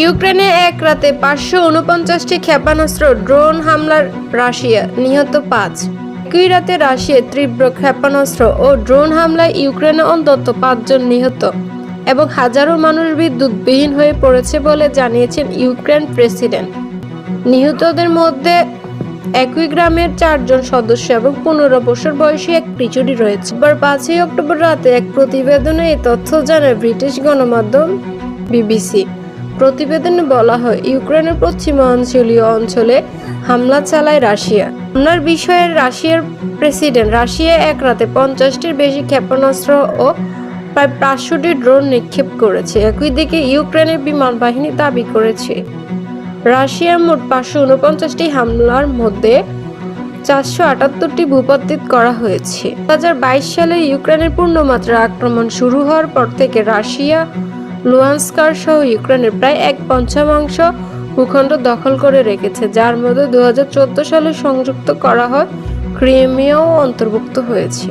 ইউক্রেনে এক রাতে পাঁচশো উনপঞ্চাশটি ক্ষেপণাস্ত্র, ড্রোন হামলার রাশিয়া নিহত পাঁচ। একই রাতে রাশিয়ার তীব্র ক্ষেপণাস্ত্র ও ড্রোন হামলায় ইউক্রেনে অন্তত পাঁচজন নিহত এবং হাজারো মানুষ বিদ্যুৎবিহীন হয়ে পড়েছে বলে জানিয়েছেন ইউক্রেন প্রেসিডেন্ট। নিহতদের মধ্যে একই গ্রামের চারজন সদস্য এবং পনেরো বছর বয়সী এক পিচুরি রয়েছে। এবার পাঁচই অক্টোবর রাতে এক প্রতিবেদনে এই তথ্য জানায় ব্রিটিশ গণমাধ্যম বিবিসি। প্রতিবেদনে বলা হয়, ইউক্রেনের পশ্চিমাঞ্চলীয় অঞ্চলে হামলা চালায় রাশিয়া। হামলার বিষয়ে রাশিয়ার প্রেসিডেন্ট, রাশিয়া এক রাতে পঞ্চাশটির বেশি ক্ষেপণাস্ত্র ও প্রায় পাঁচশোটি ড্রোন নিক্ষেপ করেছে। একই দিকে ইউক্রেনের বিমান বাহিনী দাবি করেছে, রাশিয়ার মোট পাঁচশো উনপঞ্চাশটি হামলার মধ্যে চারশো আটাত্তরটি ভূপাতিত করা হয়েছে। দু হাজার বাইশ সালে ইউক্রেনের পূর্ণমাত্রা আক্রমণ শুরু হওয়ার পর থেকে রাশিয়া লুয়ান্সকার সহ ইউক্রেনের প্রায় এক পঞ্চমাংশ ভূখণ্ড দখল করে রেখেছে, যার মধ্যে দু হাজার চোদ্দ সালে সংযুক্ত করা হয় ক্রিমিয়াও অন্তর্ভুক্ত হয়েছে।